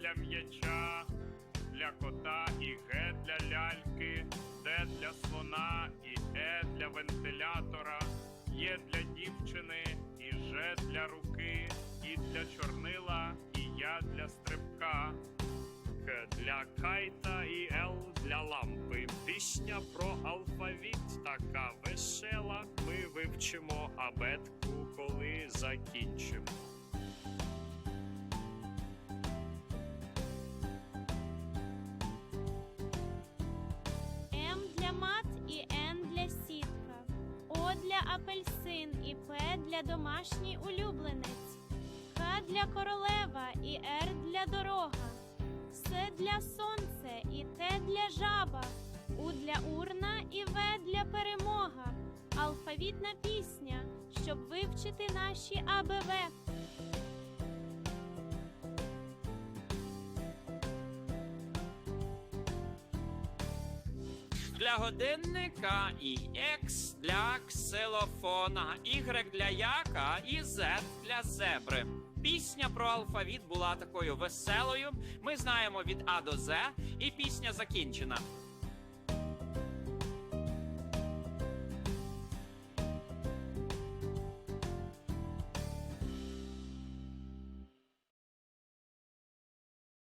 для м'яча, для кота і Г для ляльки, Д для слона і Е для вентилятора, Є для дівчини і Ж для руки, І для чорнила, і Я для стрибка. Для кайта і Л для лампи. Пісня про алфавіт така весела. Ми вивчимо абетку, коли закінчимо. О для апельсин і П для домашній улюбленець. К для королева і Р для дорога. С для сонце і Т для жаба. У для урна і В для перемога. Алфавітна пісня, щоб вивчити наші АБВ. Для годинника і X для ксилофона, Y для яка і Z для зебри. Пісня про алфавіт була такою веселою. Ми знаємо від А до З, і пісня закінчена.